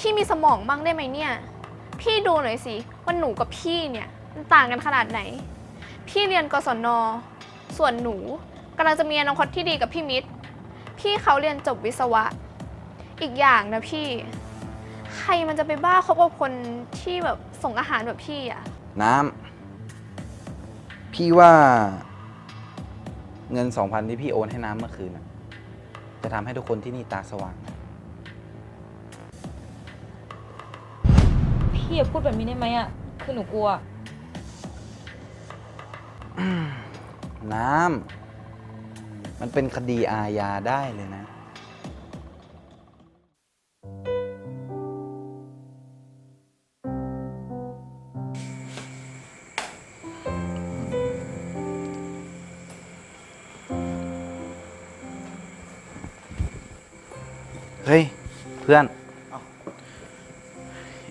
พี่มีสมองบ้างได้ไหมเนี่ย พี่ดูหน่อยสิว่าหนูกับพี่เนี่ยมันต่างกันขนาดไหน พี่เรียนกศน ส่วนหนูกำลังจะมีอนาคตที่ดีกับพี่มิตร พี่เขาเรียนจบวิศวะ อีกอย่างนะพี่ ใครมันจะไปบ้าคบกับคนที่แบบส่งอาหารแบบพี่อะน้ำ พี่ว่าเงินสองพันที่พี่โอนให้น้ำเมื่อคืนน่ะจะทำให้ทุกคนที่นี่ตาสว่าง พี่อย่าพูดแบบนี้ได้ไหมอะคือหนูกลัว น้ำ มันเป็นคดีอาญาได้เลยนะ เฮ้ย เพื่อน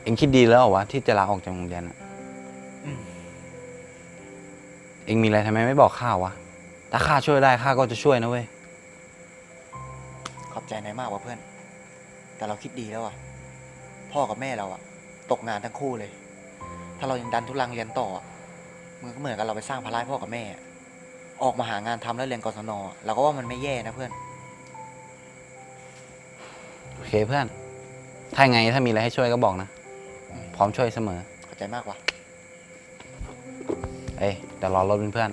อ็งคิดดีแล้วเหรอวะที่จะลาออกจากโรงเรียนอะเอ็งมีอะไรทำไมไม่บอกข้าวะ ถ้าข้าช่วยได้ข้าก็จะช่วยนะเว้ย ขอบใจนายมากว่ะเพื่อน แต่เราคิดดีแล้วอะ พ่อกับแม่เราอะ ตกงานทั้งคู่เลย ถ้าเรายังดันทุลังเรียนต่ออะมันก็เหมือนกับเราไปสร้างภาระให้พ่อกับแม่อะออกมาหางานทำแล้วเรียนกศนอะเราก็ว่ามันไม่แย่นะเพื่อน โอเคเพื่อน ถ้าไงถ้ามีอะไรให้ช่วยก็บอกนะพ ร้อมช่วยเสมอ ขอบใจมากว่ะ เอ้ยเดี๋ยวรอรถเป็นเพื่อน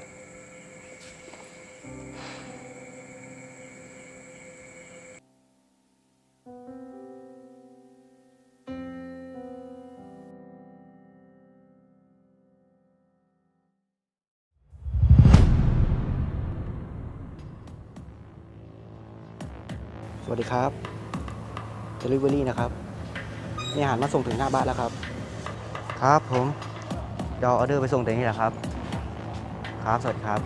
สวัสดีครับ Delivery นะครับ มีอาหารมาส่งถึงหน้าบ้านแล้วครับ ครับผมเดี๋ยวเอาออเดอร์ไปส่งถึงนี่แหละครับ ครับสวัสดีครับ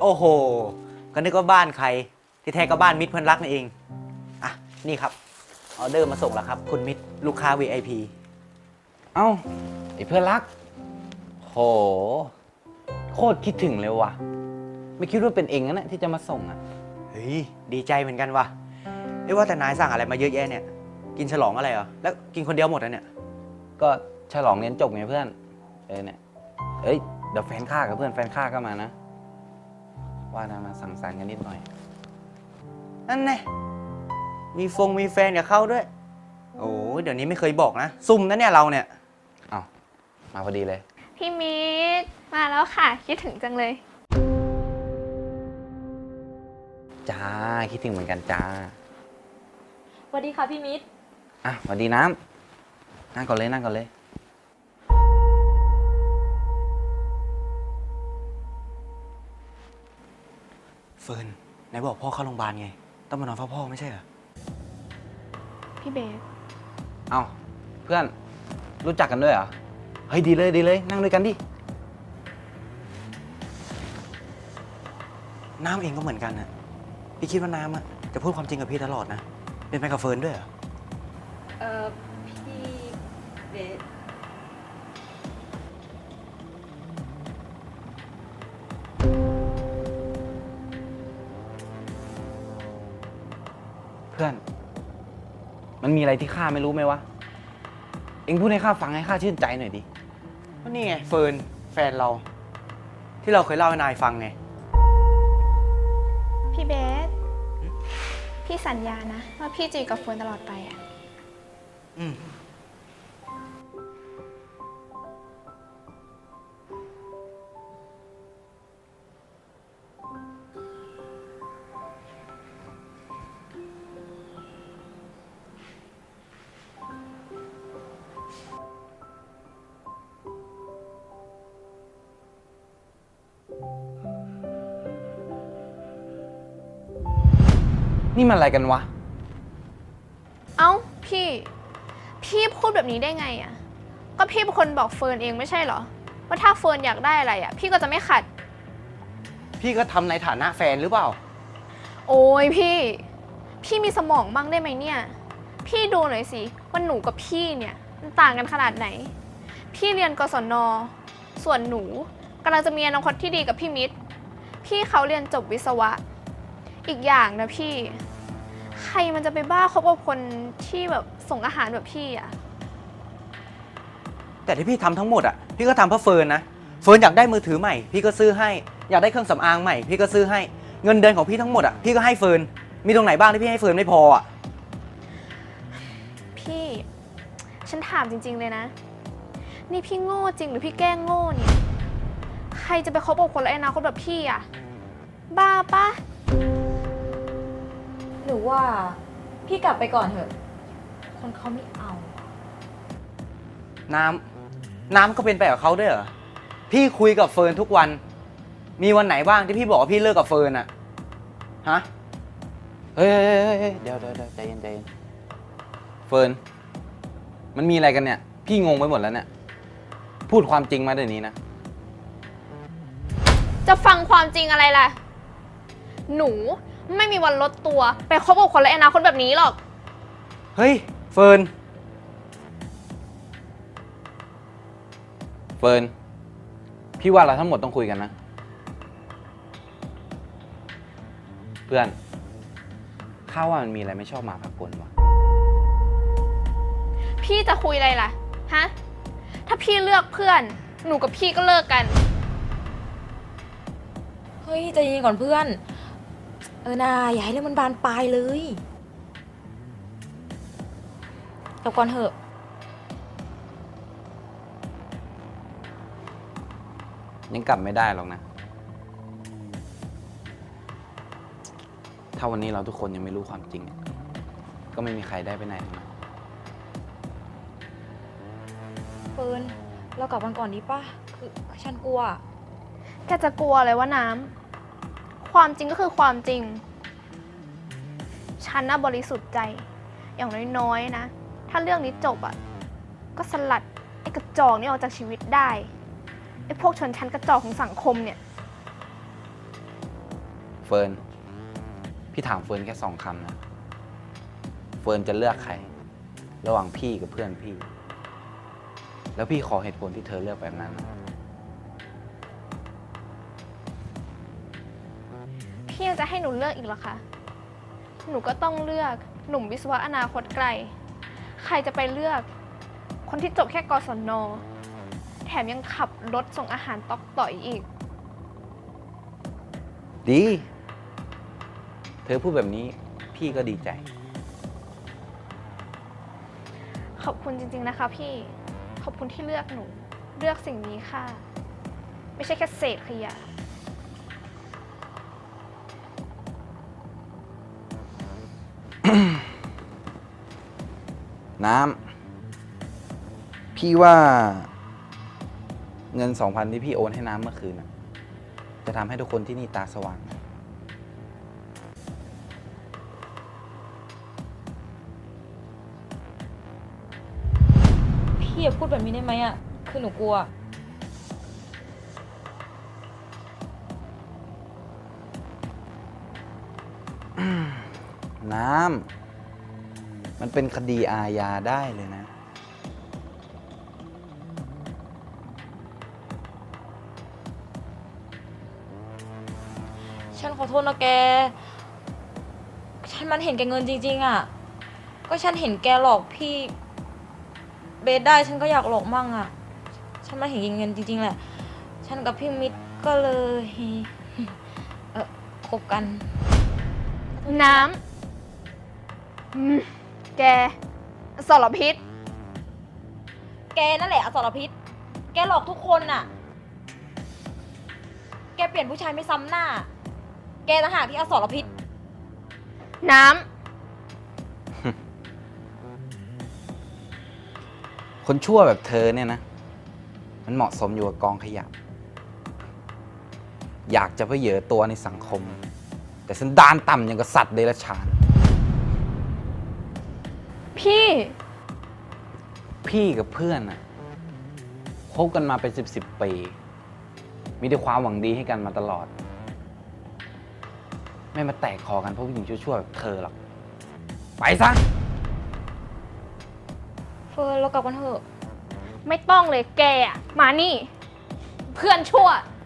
โอ้โห ก็นึกว่าบ้านใคร ที่แท้ก็บ้านมิตรเพื่อนรักนั่นเอง อะ นี่ครับ ออเดอร์มาส่งแล้วครับ คุณมิตรลูกค้า VIP เอ้าไอ้เพื่อนรัก โห โคตรคิดถึงเลยว่ะ ไม่คิดว่าเป็นเองนะเนี่ยที่จะมาส่งอะ เฮ้ย ดีใจเหมือนกันว่ะเอ้ยว่าแต่นายสั่งอะไรมาเยอะแยะเนี่ย กินฉลองอะไรเหรอ แล้วกินคนเดียวหมดนะเนี่ย ก็ฉลองเรียนจบไงเพื่อน เออเนี่ย เอ้ยเดี๋ยวแฟนข้ากับเพื่อนแฟนข้าก็มานะ ว่านะมาสั่งสรรค์กันนิดหน่อย นั่นแน่มีฟงมีแฟนกับเขาด้วย โอ้ยเดี๋ยวนี้ไม่เคยบอกนะ ซุ่มนะเนี่ยเราเนี่ย เอ้ามาพอดีเลย พี่มิตรมาแล้วค่ะ คิดถึงจังเลย จ้า คิดถึงเหมือนกันจ้า สวัสดีค่ะพี่มิตร อะสวัสดีน้ำนั่งก่อนเลยนั่งก่อนเลย เฟิร์นไหนบอกพ่อเข้าโรงพยาบาลไง ต้องมานอนเฝ้าพ่อไม่ใช่เหรอ พี่เบสเอ้าเพื่อนรู้จักกันด้วยเหรอ เฮ้ยดีเลยดีเลย นั่งด้วยกันดิ น้ำเองก็เหมือนกันนะพี่คิดว่าน้ำอะจะพูดความจริงกับพี่ตลอดนะ เป็นไปกับเฟิร์นด้วยเหรอเอ่อพี่เบสเพื่อน มันมีอะไรที่ข้าไม่รู้ไหมวะ เอ็งพูดให้ข้าฟังให้ข้าชื่นใจหน่อยดิ ก็นี่ไงเฟิร์นแฟนเรา ที่เราเคยเล่าให้นายฟังไง พี่สัญญานะ ว่าพี่จะอยู่กับฟูร์นตลอดไปอะ อืม นี่มันอะไรกันวะ เอ้าพี่ พี่พูดแบบนี้ได้ไงอะก็พี่เป็นคนบอกเฟิร์นเองไม่ใช่เหรอ ว่าถ้าเฟิร์นอยากได้อะไรอะพี่ก็จะไม่ขัด พี่ก็ทำในฐานะแฟนหรือเปล่า โอ้ยพี่ พี่มีสมองบ้างได้ไหมเนี่ย พี่ดูหน่อยสิว่าหนูกับพี่เนี่ยมันต่างกันขนาดไหน พี่เรียนกศน ส่วนหนูกำลังจะมีอนาคตที่ดีกับพี่มิตร พี่เขาเรียนจบวิศวะ อีกอย่างนะพี่ ใครมันจะไปบ้าคบกับคนที่แบบส่งอาหารแบบพี่อะแต่ที่พี่ทำทั้งหมดอะพี่ก็ทำเพื่อเฟิร์นนะเฟิร์นอยากได้มือถือใหม่ พี่ก็ซื้อให้ อยากได้เครื่องสำอางใหม่ พี่ก็ซื้อให้เงินเดือนของพี่ทั้งหมดอะพี่ก็ให้เฟิร์นมีตรงไหนบ้างที่พี่ให้เฟิร์นไม่พออะพี่ ฉันถามจริง ๆ เลยนะ นี่พี่โง่จริงหรือพี่แกล้งโง่เนี่ย ใครจะไปคบกับคนไร้อนาคตแบบพี่อะบ้าปะ หนูว่าพี่กลับไปก่อนเถอะ คนเขาไม่เอา น้ำน้ำก็เป็นไปกับเขาด้วยเหรอ พี่คุยกับเฟิร์นทุกวัน มีวันไหนบ้างที่พี่บอกว่าพี่เลิกกับเฟิร์นอะฮะ เฮ้ยเฮ้ยเฮ้ยเฮ้ยเดี๋ยวเดี๋ยวเดี๋ยวใจเย็นใจเย็นเฟิร์น มันมีอะไรกันเนี่ย พี่งงไปหมดแล้วเนี่ย พูดความจริงมาเดี๋ยวนี้นะ จะฟังความจริงอะไรล่ะ หนู ไม่มีวันลดตัว ไปคบกับคนไร้อนาคตแบบนี้หรอก เฮ้ย เฟิร์น เฟิร์น พี่ว่าเราทั้งหมดต้องคุยกันนะ เพื่อน ข้าว่ามันมีอะไรไม่ชอบมาพากลวะ พี่จะคุยอะไรล่ะ ฮะ ถ้าพี่เลือกเพื่อน หนูกับพี่ก็เลิกกัน เฮ้ยใจเย็นก่อนเพื่อน เออนาอย่าให้เรื่องมันบานปลายเลยกลับก่อนเถอะยังกลับไม่ได้หรอกนะ ถ้าวันนี้เราทุกคนยังไม่รู้ความจริงอะก็ไม่มีใครได้ไปไหนทั้งนั้นเฟิร์นเรากลับกันก่อนดีป่ะคือคือฉันกลัว แกจะกลัวอะไรว่าน้ำ ความจริงก็คือความจริง ฉันน่ะบริสุทธิ์ใจ อย่างน้อยๆนะ ถ้าเรื่องนี้จบอะ่ะ ก็สลัดไอ้กระจอกนี่ออกจากชีวิตได้ ไอ้พวกชนชั้นกระจอกของสังคมเนี่ย เฟิร์น พี่ถามเฟิร์นแค่สองคำนะ เฟิร์นจะเลือกใคร ระหว่างพี่กับเพื่อนพี่ แล้วพี่ขอเหตุผลที่เธอเลือกแบบนั้นนะ พี่ยังจะให้หนูเลือกอีกเหรอคะ หนูก็ต้องเลือกหนุ่มวิศวะอนาคตไกล ใครจะไปเลือก คนที่จบแค่กศน แถมยังขับรถส่งอาหารตอกต่อยอีก ดี เธอพูดแบบนี้พี่ก็ดีใจ ขอบคุณจริง ๆ นะคะพี่ ขอบคุณที่เลือกหนู เลือกสิ่งนี้ค่ะ ไม่ใช่แค่เศษขยะ น้ำ พี่ว่า เงินสองพันที่พี่โอนให้น้ำเมื่อคืนน่ะจะทำให้ทุกคนที่นี่ตาสว่างพี่อย่าพูดแบบนี้ได้ไหมอะคือหนูกลัว น้ำมันเป็นคดีอาญาได้เลยนะ ฉันขอโทษนะแก ฉันมันเห็นแกเงินจริง ๆอะ ก็ฉันเห็นแกหลอกพี่ เบสได้ฉันก็อยากหลอกมั่งอะ ฉันมันเห็นแกเงินจริงๆแหละ ฉันกับพี่มิตรก็เลย เออคบกัน น้ำ อืมแกสารพิษ แกนั่นแหละอสรพิษ แกหลอกทุกคนน่ะ แกเปลี่ยนผู้ชายไม่ซ้ำหน้า แกต่างหากที่อสรพิษ น้คนชั่วแบบเธอเนี่ยนะ มันเหมาะสมอยู่กับกองขยะ อยากจะไปเหยอตัวในสังคม แต่สันดานต่ำอย่างกับสัตว์เดรัจฉานำ พี่ พี่กับเพื่อนอะคบกันมาเป็นสิบสิบปี มีแต่ความหวังดีให้กันมาตลอด ไม่มาแตกคอกันเพราะผู้หญิงชั่วๆแบบเธอหรอก ไปซะ เฟิร์นเรากลับกันเถอะ ไม่ต้องเลยแกอะมานี่ เพื่อนชั่วเ